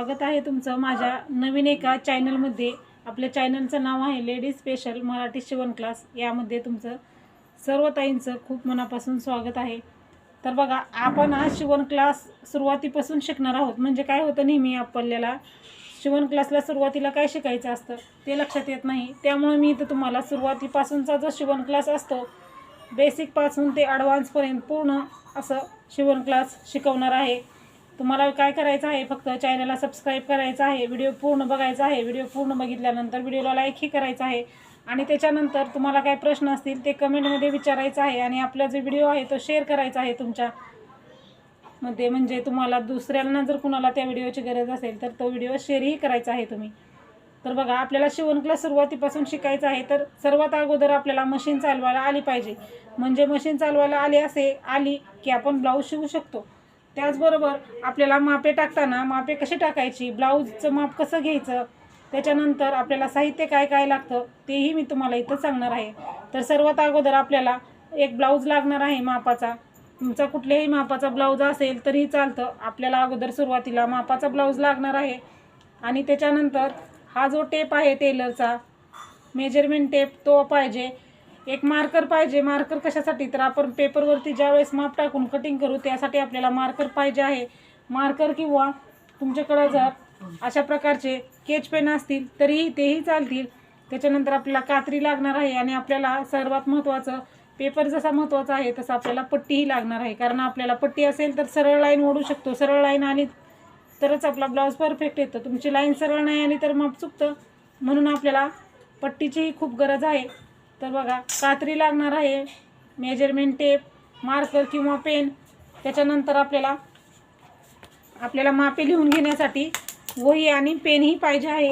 स्वागत आहे तुमचं माझ्या नवीन एका चॅनलमध्ये आपल्या चॅनलचं नाव आहे लेडीज स्पेशल मराठी शिवण क्लास यामध्ये तुमचं सर्व ताईंचं खूप मनापासून स्वागत आहे. तर बघा आपण हा शिवण क्लास सुरुवातीपासून शिकणार आहोत. म्हणजे काय होतं नेहमी आपल्याला? शिवण क्लासला सुरुवातीला काय शिकायचं असतं? ते लक्षात येत नाही. त्यामुळे मी इथं तुम्हाला सुरुवातीपासूनचा जो शिवण क्लास असतो बेसिकपासून ते ॲडव्हान्सपर्यंत पूर्ण असं शिवण क्लास शिकवणार आहे. तुम्हाला काय करायचं आहे? फक्त चॅनलला सबस्क्राईब करायचं आहे व्हिडिओ पूर्ण बघायचा आहे व्हिडिओ पूर्ण बघितल्यानंतर व्हिडिओला लाईकही करायचं आहे. आणि त्याच्यानंतर तुम्हाला काय प्रश्न असतील ते कमेंटमध्ये विचारायचं आहे आणि आपला जो व्हिडिओ आहे तो शेअर करायचा आहे तुमच्या मध्ये. म्हणजे तुम्हाला दुसऱ्यांना जर कुणाला त्या व्हिडिओची गरज असेल तर तो व्हिडिओ शेअरही करायचा आहे तुम्ही. तर बघा आपल्याला शिवणकला सुरुवातीपासून शिकायचं आहे तर सर्वात अगोदर आपल्याला मशीन चालवायला आली पाहिजे. म्हणजे मशीन चालवायला आली असे आली की आपण ब्लाऊज शिवू शकतो. त्याचबरोबर आपल्याला मापे टाकताना मापे कशी टाकायची ब्लाऊजचं माप कसं घ्यायचं त्याच्यानंतर आपल्याला साहित्य काय काय लागतं तेही मी तुम्हाला इथं सांगणार आहे. तर सर्वात अगोदर आपल्याला एक ब्लाऊज लागणार आहे मापाचा. तुमचा कुठल्याही मापाचा ब्लाऊज असेल तरीही चालतं. आपल्याला अगोदर सुरुवातीला मापाचा ब्लाऊज लागणार आहे. आणि त्याच्यानंतर हा जो टेप आहे टेलरचा मेजरमेंट टेप तो पाहिजे. एक मार्कर पाहिजे. मार्कर कशासाठी? तर आपण पेपरवरती ज्यावेळेस माप टाकून कटिंग करू त्यासाठी आपल्याला मार्कर पाहिजे आहे. मार्कर किंवा तुमच्याकडं जर अशा प्रकारचे केच पेन असतील तरीही तेही चालतील. त्याच्यानंतर आपल्याला कात्री लागणार आहे आणि आपल्याला सर्वात महत्त्वाचं पेपर जसा महत्त्वाचा आहे तसा आपल्याला पट्टीही लागणार आहे. कारण आपल्याला पट्टी असेल तर सरळ लाईन ओढू शकतो. सरळ लाईन आली तरच आपला ब्लाऊज परफेक्ट येतं. तुमची लाईन सरळ नाही आली तर माप चुकतं. म्हणून आपल्याला पट्टीचीही खूप गरज आहे. तर बघा कात्री लागणार आहे. मेजरमेंट टेप मार्कर किंवा पेन त्याच्यानंतर आपल्याला आपल्याला मापे लिहून घेण्यासाठी वही आणि पेनही पाहिजे आहे.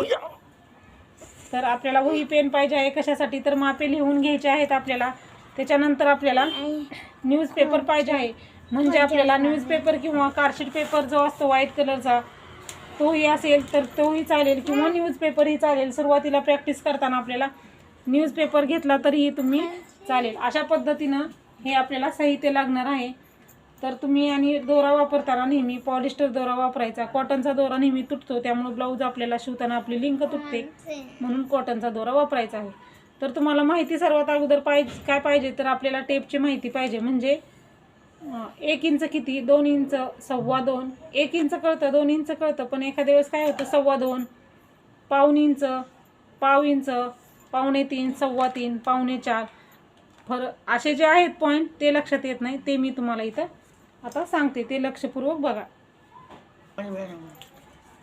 तर आपल्याला वही पेन पाहिजे आहे. कशासाठी तर मापे लिहून घ्यायचे आहेत आपल्याला. त्याच्यानंतर आपल्याला न्यूजपेपर पाहिजे आहे. म्हणजे आपल्याला न्यूजपेपर किंवा कार्डशीट पेपर जो असतो व्हाईट कलरचा तोही असेल तर तोही चालेल. किंवा न्यूजपेपरही चालेल. सुरुवातीला प्रॅक्टिस करताना आपल्याला न्यूजपेपर घेतला तरीही तुम्ही चालेल. अशा पद्धतीनं हे आपल्याला साहित्य लागणार आहे. तर तुम्ही आणि दोरा वापरताना नेहमी पॉलिस्टर दोरा वापरायचा. कॉटनचा दोरा नेहमी तुटतो त्यामुळे ब्लाऊज आपल्याला शिवताना आपली लिंक तुटते. म्हणून कॉटनचा दोरा वापरायचा आहे. तर तुम्हाला माहिती सर्वात अगोदर पाहिजे काय पाहिजे तर आपल्याला टेपची माहिती पाहिजे. म्हणजे एक इंच किती? दोन इंच सव्वा दोन. एक इंच कळतं दोन इंच कळतं पण एखाद्या वेळेस काय होतं? सव्वा दोन पाऊन इंच पाव इंच पावणे तीन सव्वा तीन पावणे चार. फर असे जे आहेत पॉईंट ते लक्षात येत नाही. ते मी तुम्हाला इथं आता सांगते. ते लक्षपूर्वक बघा.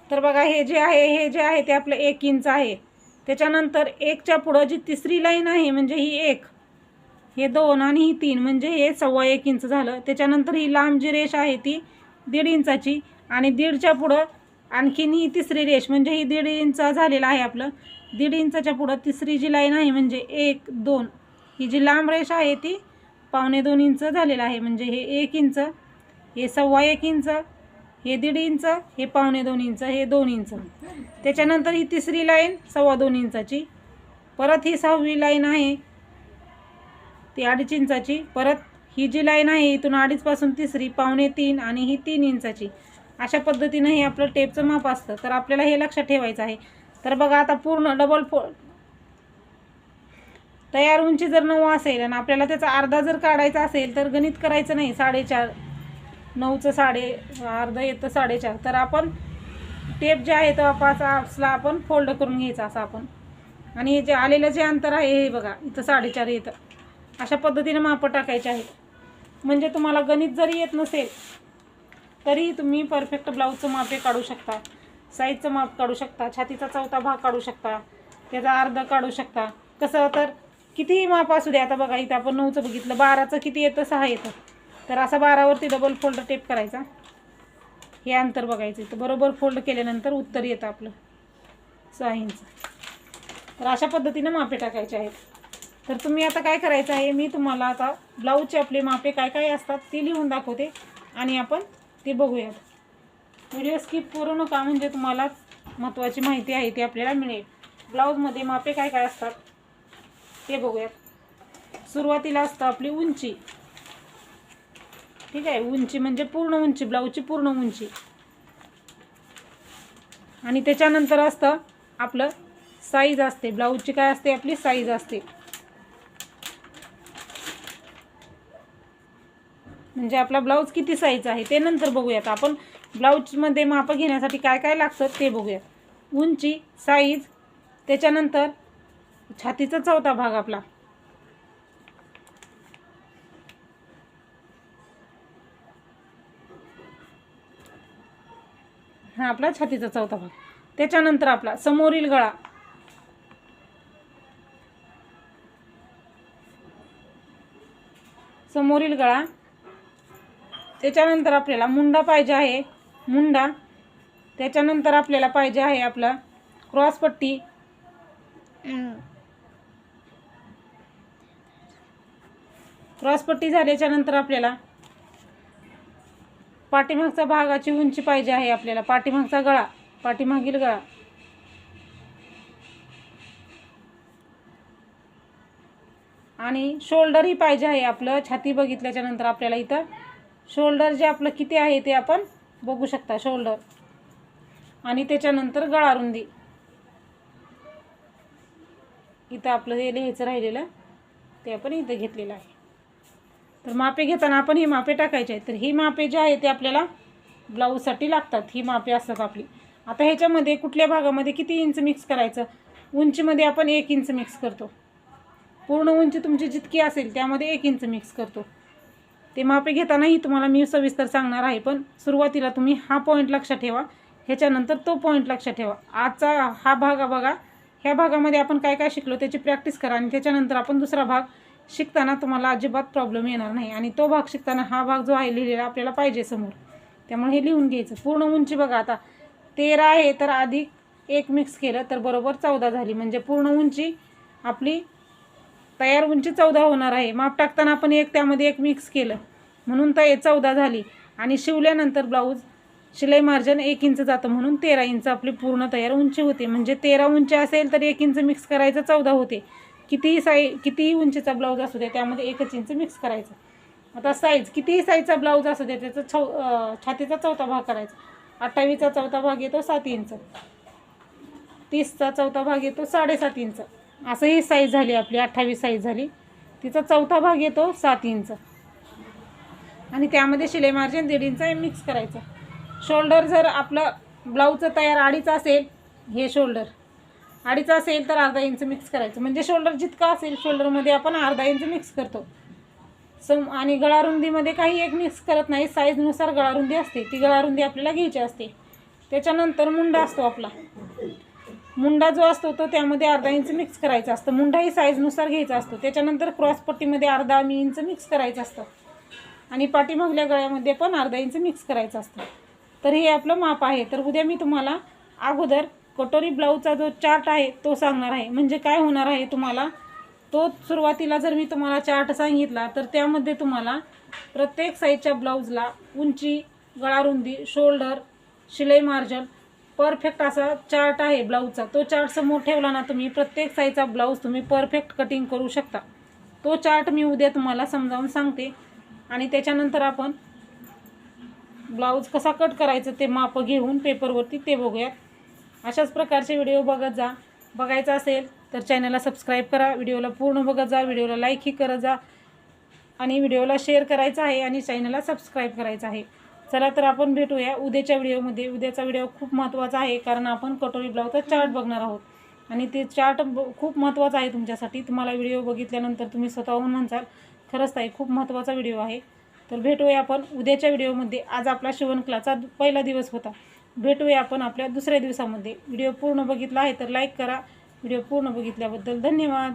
तर बघा हे जे आहे हे जे आहे ते आपलं एक इंच आहे. त्याच्यानंतर एकच्या पुढं जी तिसरी लाईन आहे म्हणजे ही एक हे दोन आणि ही तीन म्हणजे हे सव्वा एक इंच झालं. त्याच्यानंतर ही लांब जी रेष आहे ती दीड इंचाची आणि दीडच्या पुढं आणखीन ही तिसरी रेष म्हणजे ही दीड इंच झालेलं आहे आपलं. दीड इंचाच्या पुढं तिसरी जी लाईन आहे म्हणजे एक दोन. ही जी लांब रेष आहे ती पावणे दोन इंच झालेलं आहे म्हणजे हे एक इंच हे सव्वा एक इंच हे दीड इंच हे पावणे दोन इंच हे दोन इंच. त्याच्यानंतर ही तिसरी लाईन सव्वा दोन इंचाची. परत ही सहावी लाईन आहे ती अडीच इंचाची. परत ही जी लाईन आहे इथून अडीचपासून तिसरी पावणे तीन आणि ही तीन इंचाची. अशा पद्धतीनं हे आपलं टेपचं माप असतं. तर आपल्याला हे लक्षात ठेवायचं आहे. तर बघा आता पूर्ण डबल फो तयार उंची जर नऊ असेल आणि आपल्याला त्याचा अर्धा जर काढायचा असेल तर गणित करायचं नाही. साडेचार नऊचं साडे अर्धा येतं साडेचार. तर आपण टेप जे आहे तो पाच असला आपण फोल्ड करून घ्यायचा असं आपण. आणि हे जे आलेलं जे अंतर आहे हे बघा इथं साडेचार येतं. अशा पद्धतीने मापं टाकायचे आहेत म्हणजे तुम्हाला गणित जरी येत नसेल तरी तुम्ही परफेक्ट ब्लाऊजचं मापे काढू शकता. साईजचं माप काढू शकता. छातीचा चौथा भाग काढू शकता. त्याचा अर्ध काढू शकता. कसं तर कितीही माप असू द्या आता बघा इथं आपण नऊचं बघितलं. बाराचं किती येतं? सहा येतं. तर असा बारावरती डबल फोल्ड टेप करायचा. हे अंतर बघायचं इथं. बरोबर फोल्ड केल्यानंतर उत्तर येतं आपलं. सहा इंच. तर अशा पद्धतीनं मापे टाकायचे आहेत. तर तुम्ही आता काय करायचं आहे? मी तुम्हाला आता ब्लाऊजचे आपले मापे काय काय असतात ते लिहून दाखवते. आणि आपण ते बघूयात. व्हिडिओ स्किप करू नका म्हणजे तुम्हाला महत्त्वाची माहिती आहे ती आपल्याला मिळेल. ब्लाऊजमध्ये मापे काय काय असतात? ते बघूयात. सुरुवातीला असतं आपली उंची. ठीक आहे उंची म्हणजे पूर्ण उंची ब्लाऊजची पूर्ण उंची. आणि त्याच्यानंतर असतं आपलं साईज असते. ब्लाऊजची काय असते? आपली साईज असते. म्हणजे आपला ब्लाऊज किती साईज आहे ते नंतर बघूयात. आपण ब्लाऊजमध्ये माप घेण्यासाठी काय काय लागतं ते बघूयात. उंची साईज त्याच्यानंतर छातीचा चौथा भाग आपला. हा आपला छातीचा चौथा भाग. त्याच्यानंतर आपला समोरील गळा. समोरील गळा. त्याच्यानंतर आपल्याला मुंडा पाहिजे आहे. मुंडा. त्याच्यानंतर आपल्याला पाहिजे आहे आपला क्रॉसपट्टी क्रॉसपट्टी झाल्याच्यानंतर आपल्याला पाठीमागचा भागाची उंची पाहिजे आहे आपल्याला. पाठीमागचा गळा. पाठीमागील गळा. आणि शोल्डरही पाहिजे आहे आपलं. छाती बघितल्याच्या नंतर आपल्याला इथं शोल्डर जे आपलं किती आहे ते आपण बघू शकता शोल्डर. आणि त्याच्यानंतर गळा रुंदी. इथं आपलं हे लिहायचं राहिलेलं ते आपण इथं घेतलेलं आहे. तर मापे घेताना आपण ही मापे टाकायचे आहेत. तर ही मापे जे आहे ते आपल्याला ब्लाऊजसाठी लागतात. ही मापे असतात आपली. आता ह्याच्यामध्ये कुठल्या भागामध्ये किती इंच मिक्स करायचं? उंचीमध्ये आपण एक इंच मिक्स करतो. पूर्ण उंची तुमची जितकी असेल त्यामध्ये एक इंच मिक्स करतो. ते मापे घेतानाही तुम्हाला मी सविस्तर सांगणार आहे पण सुरुवातीला तुम्ही हा पॉईंट लक्षात ठेवा. ह्याच्यानंतर तो पॉईंट लक्षात ठेवा. आजचा हा भाग बघा. ह्या भागामध्ये आपण काय काय शिकलो त्याची प्रॅक्टिस करा आणि त्याच्यानंतर आपण दुसरा भाग शिकताना तुम्हाला अजिबात प्रॉब्लेम येणार नाही. आणि तो भाग शिकताना हा भाग जो आहे लिहिलेला आपल्याला पाहिजे समोर. त्यामुळे हे लिहून घ्यायचं. पूर्ण उंची बघा आता. तेरा आहे तर अधिक एक मिक्स केलं तर बरोबर चौदा झाली. म्हणजे पूर्ण उंची आपली तयार उंची चौदा होणार आहे. माप टाकताना आपण एक त्यामध्ये एक मिक्स केलं. म्हणून तर चौदा झाली. आणि शिवल्यानंतर ब्लाऊज शिलाई मार्जन एक इंच जातं म्हणून तेरा इंच आपली पूर्ण तयार उंची होते. म्हणजे तेरा उंची असेल तर एक इंच मिक्स करायचं चौदा होते. कितीही साई कितीही उंचीचा ब्लाऊज असू दे त्यामध्ये एकच इंच मिक्स करायचं. आता साईज कितीही साईजचा ब्लाऊज असू दे त्याचा छौ छातीचा चौथा भाग करायचा. अठ्ठावीसचा चौथा भाग येतो सात इंच तीसचा चौथा भाग येतो साडेसात इंच असं ही साईज झाली आपली अठ्ठावीस साईज झाली. तिचा चौथा भाग येतो सात इंच आणि त्यामध्ये शिलाई मार्जिन दीड इंच मिक्स करायचं. शोल्डर जर आपलं ब्लाऊजचं तयार अडीच असेल हे शोल्डर अडीच असेल तर अर्धा इंच मिक्स करायचं. म्हणजे शोल्डर जितका असेल शोल्डरमध्ये आपण अर्धा इंच मिक्स करतो. सम आणि गळारुंदीमध्ये काही एक मिक्स करत नाही. साईजनुसार गळारुंदी असते. ती गळारुंदी आपल्याला घ्यायची असते. त्याच्यानंतर मुंडा असतो आपला. मुंडा जो असतो तो त्यामध्ये अर्धा इंच मिक्स करायचा असतं. मुंडाही साईजनुसार घ्यायचा असतो. त्याच्यानंतर क्रॉसपट्टीमध्ये अर्धा मी इंच मिक्स करायचं असतं. आणि पाठीमागल्या गळ्यामध्ये पण अर्धा इंच मिक्स करायचं असतं. तर हे आपलं माप आहे. तर उद्या मी तुम्हाला अगोदर कटोरी ब्लाऊजचा जो चार्ट आहे तो सांगणार आहे. म्हणजे काय होणार आहे तुम्हाला? तो सुरुवातीला जर मी तुम्हाला चार्ट सांगितला तर त्यामध्ये तुम्हाला प्रत्येक साईजच्या ब्लाऊजला उंची गळारुंदी शोल्डर शिलाई मार्जन परफेक्ट असा चार्ट आहे ब्लाऊजचा तो चार्ट समोर ठेवला ना तुम्ही प्रत्येक साईजचा ब्लाऊज तुम्ही परफेक्ट कटिंग करू शकता. तो चार्ट मी उद्या तुम्हाला समजावून सांगते. आणि त्याच्यानंतर आपण ब्लाऊज कसा कट करायचं ते माप घेऊन पेपरवरती ते बघूयात. अशाच प्रकारचे व्हिडिओ बघत जा. बघायचा असेल तर चॅनलला सबस्क्राईब करा. व्हिडिओला पूर्ण बघत जा. व्हिडिओला लाईकही करत जा. आणि व्हिडिओला शेअर करायचा आहे आणि चॅनलला सबस्क्राईब करायचं आहे. चला तर आपण भेटूया. उद्याच्या व्हिडिओमध्ये. उद्याचा व्हिडिओ खूप महत्त्वाचा आहे कारण आपण कटोरी ब्लाऊजचा चार्ट बघणार आहोत. आणि ते चार्ट ब खूप महत्त्वाचा आहे तुमच्यासाठी. तुम्हाला व्हिडिओ बघितल्यानंतर तुम्ही स्वतःहून म्हणसाल खरंच ताई खूप महत्त्वाचा व्हिडिओ आहे. तर भेटूया आपण उद्याच्या व्हिडिओमध्ये. आज आपला शिवणकलाचा पहिला दिवस होता. भेटूया आपण आपल्या दुसऱ्या दिवसामध्ये. व्हिडिओ पूर्ण बघितला आहे तर लाईक करा. व्हिडिओ पूर्ण बघितल्याबद्दल धन्यवाद.